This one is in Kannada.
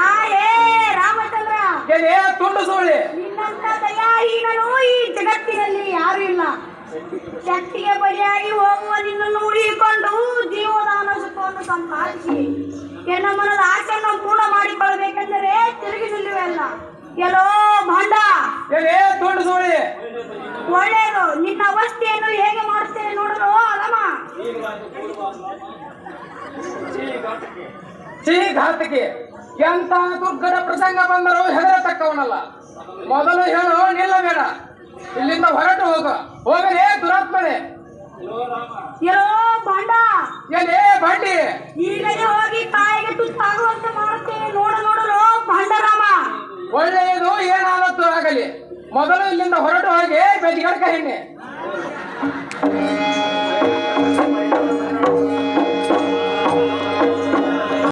ಆ ಏ ರಾಮಚಂದ್ರ. ಏನೇ ತುಂಡು ಸುಳ್ಳಿ. ನಿನ್ನಂತ ದಯಾಹೀನನು ಈ ಜಗತ್ತಿನಲ್ಲಿ ಯಾರು ಇಲ್ಲ. ಶಕ್ತಿಗೆ ಬಲಿಯಾಗಿ ಹೋಗುವ ನಿನ್ನನ್ನು ಉಳಿಕೊಂಡು ಜೀವದಾನ ಸುಖವನ್ನು ಸಂಪಾದಿಸಿ. ಎನ್ನ ಮನದ ಆಸೆಯನ್ನು ಪೂರ್ಣ ಮಾಡಿಕೊಳ್ಳಬೇಕೆಂದರೆ ತಿರುಗಿ ನಿಲ್ಲುವೆಲ್ಲ ಎಲ್ಲೋ ಭಾಂಡ. ಏನೇ ತುಂಡು ಸುಳ್ಳಿ. ಒಳ್ಳೆಯದು. ನಿನ್ನ ಅವಸ್ಥೆಯನ್ನು ಹೇಗೆ ಮಾಡುತ್ತೇನೆ ನೋಡಲು ಅಲಮ ಛೀ ಘಾತಕಿ. ಎಂತ ದುರ್ಗದ ಪ್ರಸಂಗ ಬಂದರೂ ಹೆದರತಕ್ಕವನಲ್ಲ. ಮೊದಲು ಹೇಳು ನಿಲ್ಲಬೇಡ ಇಲ್ಲಿಂದ ಹೊರಟು ಹೋಗ. ಹೋಗಲೇ ದುರಾತ್ಮನೆ. ಎಲ್ಲೋ ಭಾಂಡ ಏನೇ ಬಂಡಿ ಈಗಲೇ ಹೋಗಿ ತಾಯಿಗೆ ತುತ್ತಾಗುವಂತೆ ಮಾಡುತ್ತೇನೆ. ನೋಡ ನೋಡಲು ಭಾಂಡರಾಮ ಒಳ್ಳೆಯದು ಏನಾದತ್ತು ಆಗಲಿ. ಮೊದಲು ಇಲ್ಲಿಂದ ಹೊರಟು ಹೋಗಿ ಬೆಜ್ಗಡ್ಕ ಹೆಣ್ಣೆ.